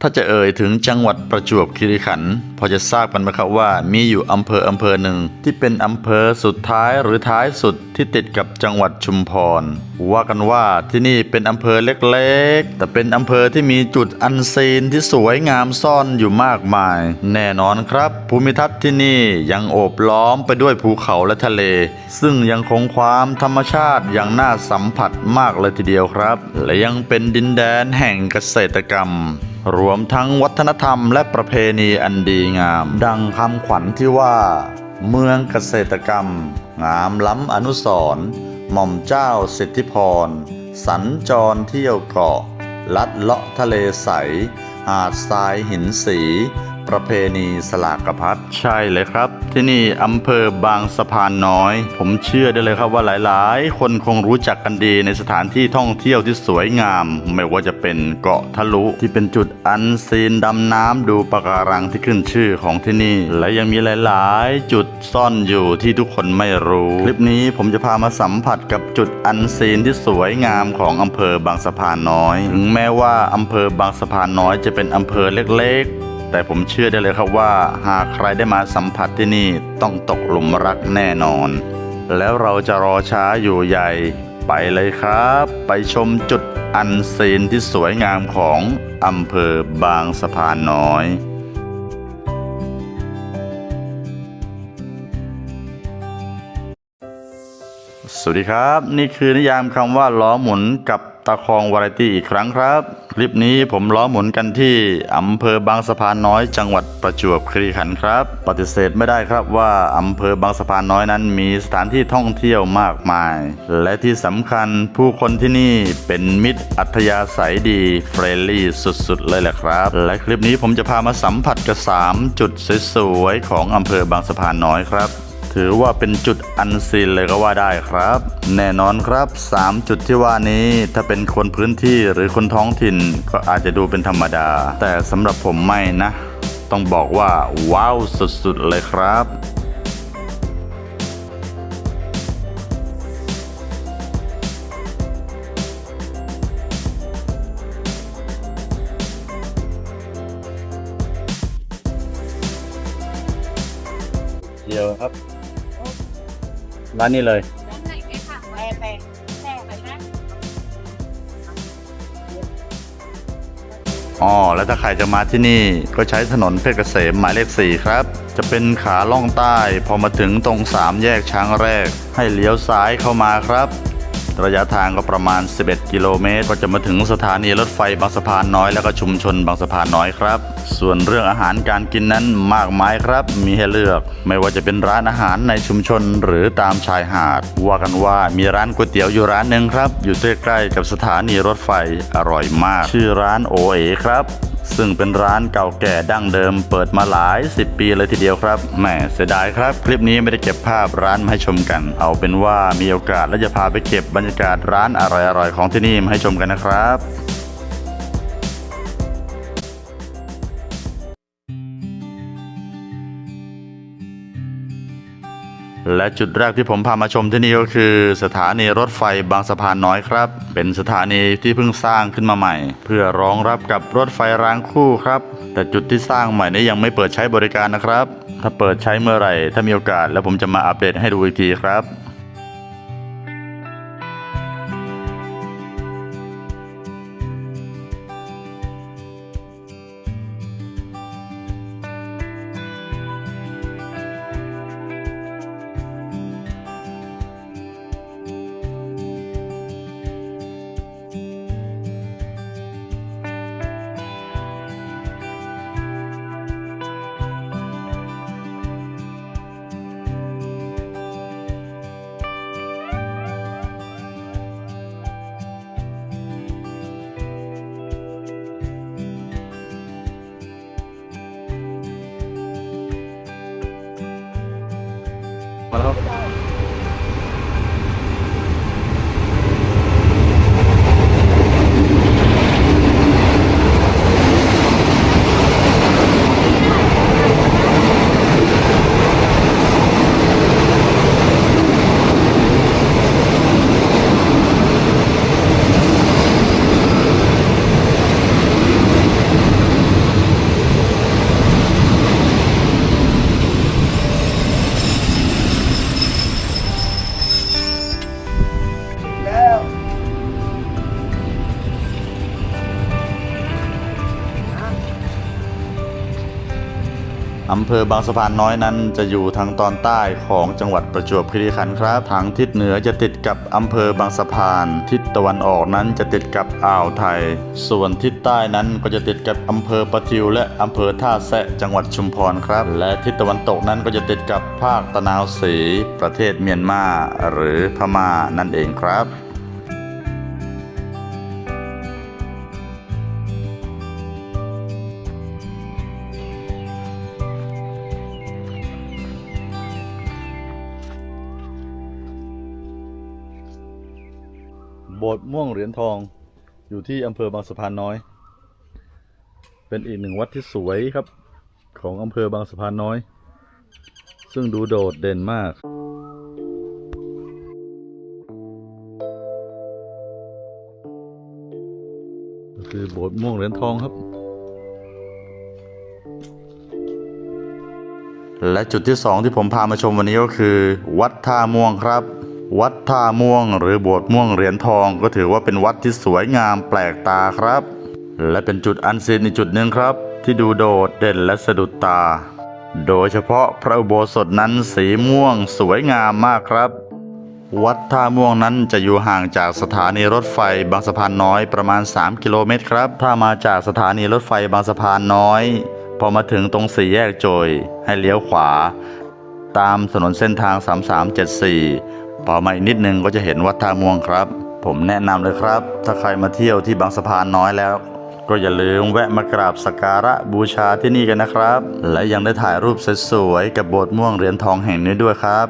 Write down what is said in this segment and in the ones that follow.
ถ้าจะเอ่ยถึงจังหวัดประจวบคีรีขันธ์พอจะทราบกันไหมครับว่ามีอยู่อำเภออำเภอหนึ่ง ที่เป็นอำเภอสุดท้ายหรือท้ายสุดที่ติดกับจังหวัดชุมพร ว่ากันว่าที่นี่เป็นอำเภอเล็กๆ แต่เป็นอำเภอที่มีจุดอันซีนที่สวยงามซ่อนอยู่มากมาย แน่นอนครับ ภูมิทัศน์ที่นี่ยังโอบล้อมไปด้วยภูเขาและทะเล ซึ่งยังคงความธรรมชาติอย่างน่าสัมผัสมากเลยทีเดียวครับ และยังเป็นดินแดนแห่งเกษตรกรรม รวมทั้งวัฒนธรรมและประเพณีอันดีงาม ดังคำขวัญที่ว่า เมืองเกษตรกรรม งามล้ำอนุสรณ์หม่อมเจ้าสิทธิพร สัญจรเที่ยวเกาะ ลัดเลาะทะเลใส หาดทรายหินสี ประเพณีสลากกระพัดใช่เลยครับ ที่นี่อำเภอบางสะพานน้อย ผมเชื่อได้เลยครับว่าหลายๆ คนคงรู้จักกันดีในสถานที่ท่องเที่ยวที่สวยงาม ไม่ว่าจะเป็นเกาะทะลุที่เป็นจุดอันซีนดำน้ำดูปะการังที่ขึ้นชื่อของที่นี่ และยังมีหลายๆ จุดซ่อนอยู่ที่ทุกคนไม่รู้ คลิปนี้ผมจะพามาสัมผัสกับจุดอันซีนที่สวยงามของอำเภอบางสะพานน้อย ถึงแม้ว่าอำเภอบางสะพานน้อยจะเป็นอำเภอเล็กๆ แต่ผมเชื่อได้เลยครับว่า หากใครได้มาสัมผัสที่นี่ต้องตกหลุมรักแน่นอน แล้วเราจะรอช้าอยู่ใหญ่ ไปเลยครับ ไปชมจุดอันซีนที่สวยงามของอำเภอบางสะพานน้อยสวัสดีครับ นี่คือนิยามคำว่าล้อหมุนกับ ตะคองวาไรตี้อีกครั้งครับ คลิปนี้ผมล้อหมุนกันที่อำเภอบางสะพานน้อย จังหวัดประจวบคีรีขันธ์ครับ ปฏิเสธไม่ได้ครับว่าอำเภอบางสะพานน้อยนั้น มีสถานที่ท่องเที่ยวมากมาย และที่สำคัญผู้คนที่นี่เป็นมิตรอัธยาศัยดีเฟรนลี่สุดๆ เลยแหละครับ และคลิปนี้ผมจะพามาสัมผัสกับ3จุดสวยๆของอำเภอบางสะพานน้อยครับ ถือว่าเป็นจุดอันซีนเลยก็ว่าได้ครับ แน่นอนครับ 3 จุดที่ว่านี้ถ้าเป็นคนพื้นที่หรือคนท้องถิ่นก็อาจจะดูเป็นธรรมดา แต่สำหรับผมไม่นะ ต้องบอกว่าว้าวสุดๆเลยครับ ร้านนี้เลยด้านไหนไหมคะแปรแปแปรไปนะอ๋อ แล้วถ้าใครจะมาที่นี่ก็ใช้ถนนเพชรเกษมหมายเลข 4 ครับ จะเป็นขาล่องใต้ พอมาถึงตรงสามแยกช้างแรก ให้เลี้ยวซ้ายเข้ามาครับ ระยะทางก็ประมาณ 11 กิโลเมตร ก็จะมาถึงสถานีรถไฟบางสะพานน้อยแล้วก็ชุมชนบางสะพานน้อยครับ ส่วนเรื่องอาหารการกินนั้นมากมายครับ มีให้เลือกไม่ว่าจะเป็นร้านอาหารในชุมชนหรือตามชายหาด ว่ากันว่ามีร้านก๋วยเตี๋ยวอยู่ร้านหนึ่งครับ อยู่ใกล้ๆกับสถานีรถไฟอร่อยมาก ชื่อร้านโอเอครับ ซึ่งเป็นร้านเก่าแก่ดั้งเดิมเปิดมาหลาย 10 ปีเลยทีเดียวครับแหมเสียดายครับ คลิปนี้ไม่ได้เก็บภาพร้านมาให้ชมกัน เอาเป็นว่ามีโอกาสแล้วจะพาไปเก็บบรรยากาศร้านอร่อยๆของที่นี่มาให้ชมกันนะครับ และจุดแรกที่ผมพามาชมที่นี่ก็คือ สถานีรถไฟบางสะพานน้อยครับ เป็นสถานีที่เพิ่งสร้างขึ้นมาใหม่ เพื่อรองรับกับรถไฟรางคู่ครับ แต่จุดที่สร้างใหม่นี้ยังไม่เปิดใช้บริการนะครับ ถ้าเปิดใช้เมื่อไหร่ ถ้ามีโอกาสแล้วผมจะมาอัปเดตให้ดูอีกทีครับ อำเภอบางสะพานน้อยนั้นจะอยู่ทางตอนใต้ของจังหวัดประจวบคีรีขันธ์ครับทางทิศเหนือจะติดกับอำเภอบางสะพาน ทิศตะวันออกนั้นจะติดกับอ่าวไทย ส่วนทิศใต้นั้นก็จะติดกับอำเภอประทิว และอำเภอท่าแซะจังหวัดชุมพรครับ และทิศตะวันตกนั้นก็จะติดกับภาคตะนาวศรีประเทศเมียนมาหรือพม่านั่นเองครับ โบสถ์ม่วงเหรียญทองอยู่ที่อำเภอบางสะพานน้อย เป็นอีกหนึ่งวัดที่สวยครับ ของอำเภอบางสะพานน้อย ซึ่งดูโดดเด่นมากคือโบสถ์ม่วงเหรียญทองครับ และจุดที่สองที่ผมพามาชมวันนี้ก็คือ วัดท่าม่วงครับ วัดท่าม่วงหรือโบสถ์ม่วงเหรียญทองก็ถือว่าเป็นวัดที่สวยงามแปลกตาครับ และเป็นจุดอันซีนอีกจุดหนึ่งครับ ที่ดูโดดเด่นและสะดุดตา โดยเฉพาะพระอุโบสถนั้นสีม่วงสวยงามมากครับ วัดท่าม่วงนั้นจะอยู่ห่างจากสถานีรถไฟบางสะพานน้อยประมาณ 3 กิโลเมตรครับ ถ้ามาจากสถานีรถไฟบางสะพานน้อย พอมาถึงตรงสี่แยกโจย ให้เลี้ยวขวา ตามถนนเส้นทาง 3374 พอมาอีกนิดนึงก็จะเห็นวัดท่าม่วงครับ ผมแนะนำเลยครับ ถ้าใครมาเที่ยวที่บางสะพานน้อยแล้ว ก็อย่าลืมแวะมากราบสักการะบูชาที่นี่กันนะครับ และยังได้ถ่ายรูปสวยๆกับโบสถ์ม่วงเหรียญทองแห่งนี้ด้วยครับ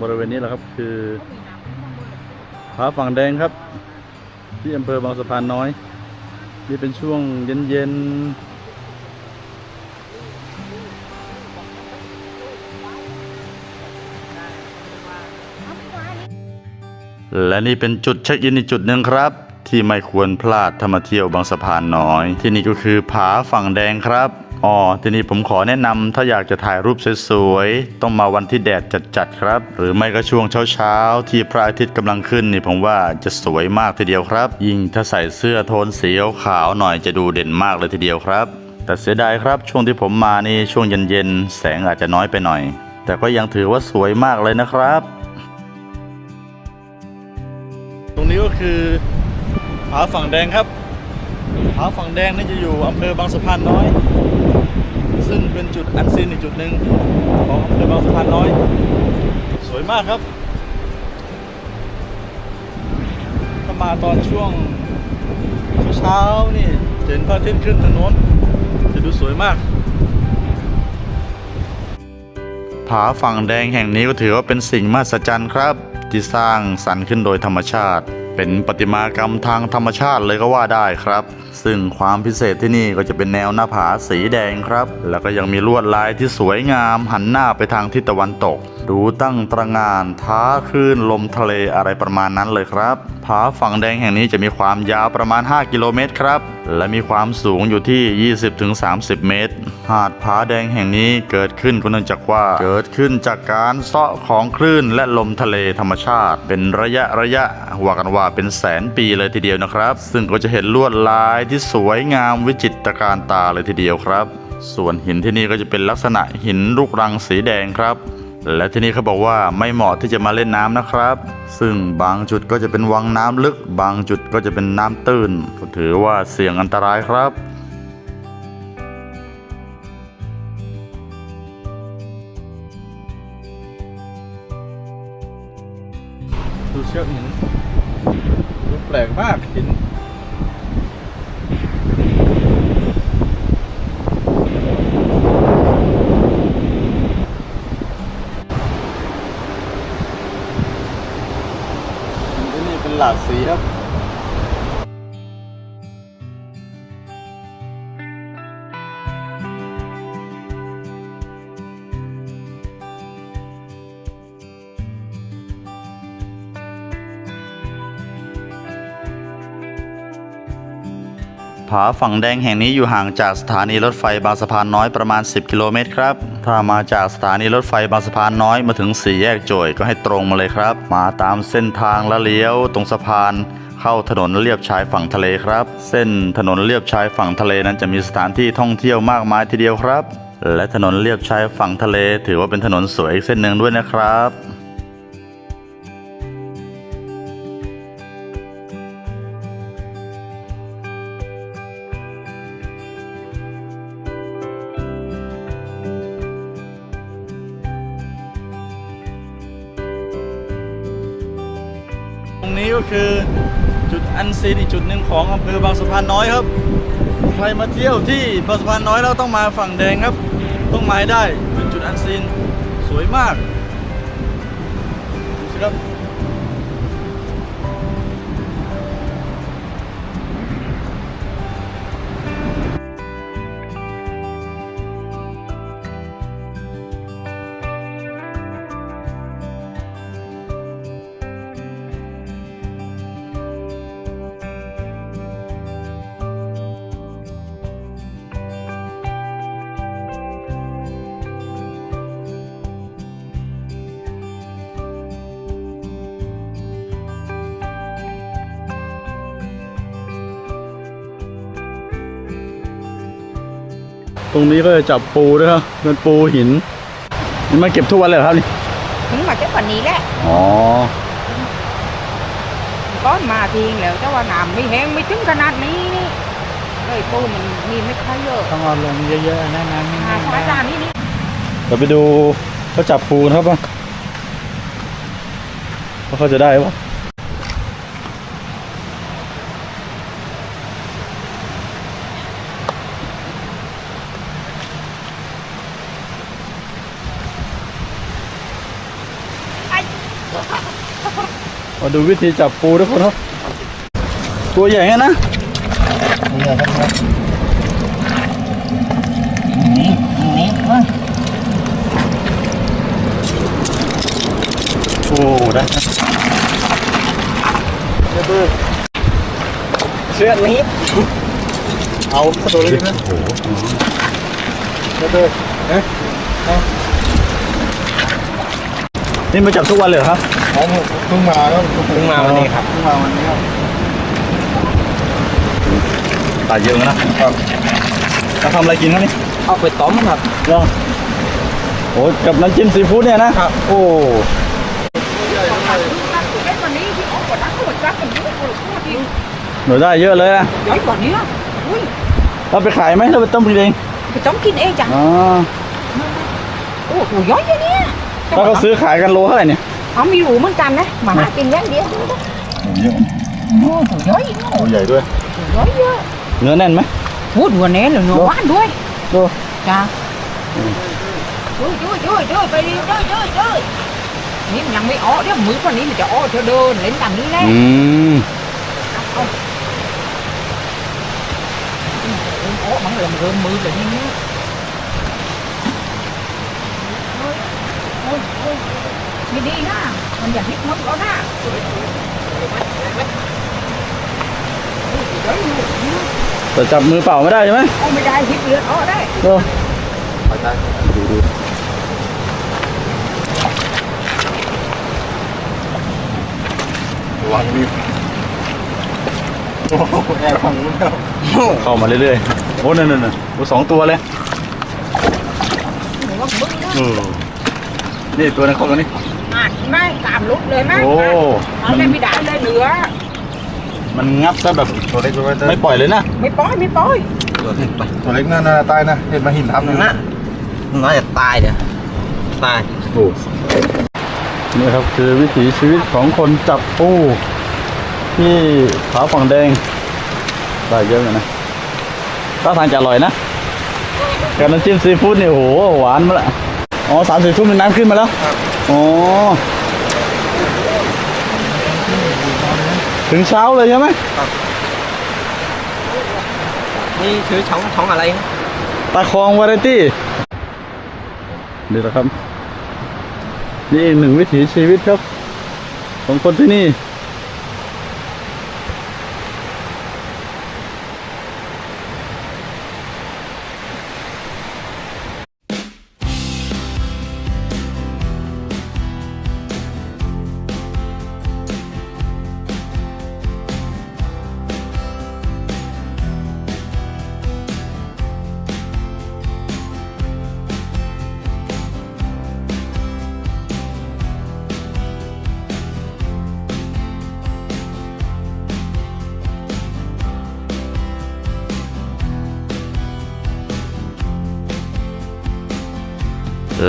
บริเวณนี้แหละครับ คือผาฝั่งแดงครับ ที่อำเภอบางสะพานน้อย นี่เป็นช่วงเย็นๆและนี่เป็นจุดเช็คอินอีกจุดหนึ่งครับ ที่ไม่ควรพลาดถ้ามาเที่ยวบางสะพานน้อย ที่นี่ก็คือผาฝั่งแดงครับ อ๋อทีนี้ผมขอแนะนำถ้าอยากจะถ่ายรูปสวยๆต้องมาวันที่แดดจัดๆครับ หรือไม่ก็ช่วงเช้าๆที่พระอาทิตย์กำลังขึ้นนี่ผมว่าจะสวยมากทีเดียวครับ ยิ่งถ้าใส่เสื้อโทนสีขาวหน่อยจะดูเด่นมากเลยทีเดียวครับ แต่เสียดายครับช่วงที่ผมมานี่ช่วงเย็นๆแสงอาจจะน้อยไปหน่อย แต่ก็ยังถือว่าสวยมากเลยนะครับ ตรงนี้ก็คือผาฝั่งแดงครับผาฝั่งแดงนี่จะอยู่อำเภอบางสะพานน้อย ซึ่งเป็นจุดอันซีนอีกจุดหนึ่งของอำเภอบางสะพานน้อย สวยมากครับถ้ามาตอนช่วงเช้านี่เห็นพระอาทิตย์ขึ้นทางโน้นจะดูสวยมาก ผาฝั่งแดงแห่งนี้ก็ถือว่าเป็นสิ่งมหัศจรรย์ครับ ที่สร้างสรรค์ขึ้นโดยธรรมชาติเป็นประติมากรรมทางธรรมชาติเลยก็ว่าได้ครับ ซึ่งความพิเศษที่นี่ก็จะเป็นแนวหน้าผาสีแดงครับ แล้วก็ยังมีลวดลายที่สวยงามหันหน้าไปทางทิศตะวันตกดูตั้งตระงานท้าคลื่นลมทะเลอะไรประมาณนั้นเลยครับ ผาฝั่งแดงแห่งนี้จะมีความยาวประมาณ 5 กิโลเมตรครับ และมีความสูงอยู่ที่ 20-30 เมตร หาดผาแดงแห่งนี้เกิดขึ้นก็เนื่องจากว่า เกิดขึ้นจากการเซาะของคลื่นและลมทะเลธรรมชาติ เป็นระยะระยะว่ากันว่าเป็นแสนปีเลยทีเดียวนะครับ ซึ่งก็จะเห็นลวดลายที่สวยงามวิจิตรการตาเลยทีเดียวครับ ส่วนหินที่นี่ก็จะเป็นลักษณะหินลูกรังสีแดงครับ และที่นี่เขาบอกว่าไม่เหมาะที่จะมาเล่นน้ำนะครับ ซึ่งบางจุดก็จะเป็นวังน้ำลึก บางจุดก็จะเป็นน้ำตื้น ถือว่าเสี่ยงอันตรายครับดูเชือกหินดูแปลกมากหิน ผาฝั่งแดงแห่งนี้อยู่ห่างจากสถานีรถไฟบางสะพานน้อยประมาณ 10 กิโลเมตรครับ ถ้ามาจากสถานีรถไฟบางสะพานน้อยมาถึงสี่แยกโจยก็ให้ตรงมาเลยครับ มาตามเส้นทางและเลี้ยวตรงสะพานเข้าถนนเลียบชายฝั่งทะเลครับ เส้นถนนเลียบชายฝั่งทะเลนั้นจะมีสถานที่ท่องเที่ยวมากมายทีเดียวครับ และถนนเลียบชายฝั่งทะเล ถือว่าเป็นถนนสวยอีกเส้นหนึ่งด้วยนะครับ นี้ก็คือจุดอันซีนอีกจุดหนึ่งของอำเภอบางสะพานน้อยครับ ใครมาเที่ยวที่บางสะพานน้อยเราต้องมาฝั่งแดงครับ ต้องมาได้เป็นจุดอันซีนสวยมากดูสิครับ ตรงนี้ก็จะจับปูด้วยครับเป็นปูหินนี่มาเก็บทุกวันเลยเหรอครับนี่ถึงมาแค่วันนี้แหละอ๋อก้อนมาทิ้งแล้วแต่ว่าน้ำไม่แห้งไม่ถึงขนาดนี้นี่เลยปูมันมีไม่ค่อยเยอะต้องเอาลงเยอะๆนะน้ำไม่หาแห้งสายจานนี่นี่เดี๋ยวไปดูเขาจับปูนะครับว่าว่าเขาจะได้ปะ มาดูวิธีจับปูทุกคนครับตัวใหญ่ไงนะโอ้ได้นะเชือกนี้เอาตัวเล็กนะโอ้ นี่มาจับทุกวันเลยเหรอครับเขาเพิ่งมาแล้วเพิ่งมาวันนี้ครับเพิ่งมาวันนี้ครับตายเยอะนะเราทำอะไรกินครับนี่เอาไปต้มครับลองโอ้กับน้ำจิ้มซีฟู้ดเนี่ยนะครับโอ้แค่วันนี้ที่ออกกว่านั้นก็หมดจักกันเยอะเลยพูดจริงหนูได้เยอะเลยนะใหญ่กว่านี้อุ้ยเราไปขายไหมเราไปต้มกินเองไปต้องกินเองจ้ะอ๋อโอ้โหย้อยอย่างเนี้ย ถ้าเขาซื้อขายกันโลเท่าไหร่เนี่ยเขามีหูเหมือนกันนะมาหากินอย่างเดียวเยอะโอ้โหย้อยอีกโอ้ใหญ่ด้วยย้อยเยอะเนื้อแน่นไหมพูดหัวเน้นหรือหัวว่านด้วยดูจ้าช่วยช่วยช่วยช่วยไปดิช่วยช่วยช่วยนี่มันยังไม่อ้อเดี๋ยวมือคนนี้มันจะอ้อเธอเดินเล่นแบบนี้แน่อืมเอาโอ้มันเริ่มเริ่มมือแบบนี้นะโอ้ยโอ้ยโอ้ย ไม่ดีนะ มันอย่าพิกมันก็นะเดี๋ยวอยู่แต่จับมือเปล่าไม่ได้ใช่ไหมเอาไม่ได้พิกเลือดอ้อได้ดูดูดูวางดิโอ้แอบฟังนู้นแล้วเข้ามาเรื่อยๆ โอ้นั่นนั่นนั่นโอ้สองตัวเลยห นูว่ามึงนะเออนี่ตัวนั้นเข้าตัวนี้อ่านแม่งตามลุกเลยแม่งโอ้เอาเลยไม่ได้เลยเหลือ มันงับซะแบบตัวเล็กตัวเล็กไม่ปล่อยเลยนะไม่ปล่อยไม่ปล่อยตัวเล็กไปตัวเล็กน่าน่าตายนะเห็นมาหินทับหนึ่งน่าน่าจะตายเดี๋ยวตายโอ้นี่ครับคือวิถีชีวิตของคนจับปูที่ขาวฝั่งแดงได้เยอะเลยนะถ้าทางจะอร่อยนะกับน้ำจิ้มซีฟู้ดเนี่ยโอ้โหหวานมาละ อ๋อสามสี่ทุ่มเป็นน้ำขึ้นมาแล้วอ๋อถึงเช้าเลยใช่ไหมนี่คือช่องช่องอะไรนะตาคองวาไรตี้นี่แหละครับ นี่อีกหนึ่งวิถีชีวิตครับ ของคนที่นี่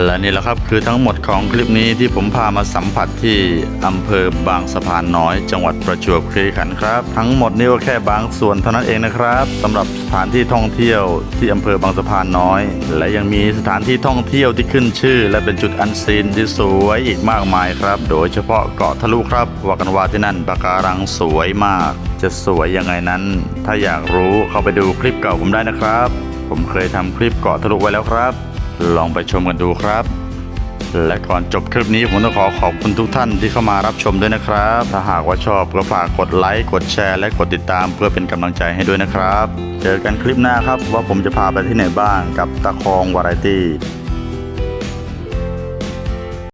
และนี่แหละครับคือทั้งหมดของคลิปนี้ที่ผมพามาสัมผัสที่อำเภอบางสะพานน้อย จังหวัดประจวบคีรีขันธ์ครับ ทั้งหมดนี่ก็แค่บางส่วนเท่านั้นเองนะครับสำหรับสถานที่ท่องเที่ยวที่อำเภอบางสะพานน้อย และยังมีสถานที่ท่องเที่ยวที่ขึ้นชื่อ และเป็นจุดอันซีนที่สวยอีกมากมายครับ โดยเฉพาะเกาะทะลุครับว่ากันว่าที่นั่นปะการังสวยมาก จะสวยยังไงนั้น ถ้าอยากรู้เข้าไปดูคลิปเก่าผมได้นะครับ ผมเคยทำคลิปเกาะทะลุไว้แล้วครับ ลองไปชมกันดูครับ และก่อนจบคลิปนี้ผมต้องขอขอบคุณทุกท่านที่เข้ามารับชมด้วยนะครับ ถ้าหากว่าชอบก็ฝากกดไลค์กดแชร์และกดติดตามเพื่อเป็นกำลังใจให้ด้วยนะครับ เจอกันคลิปหน้าครับว่าผมจะพาไปที่ไหนบ้างกับตะคองวาไรตี้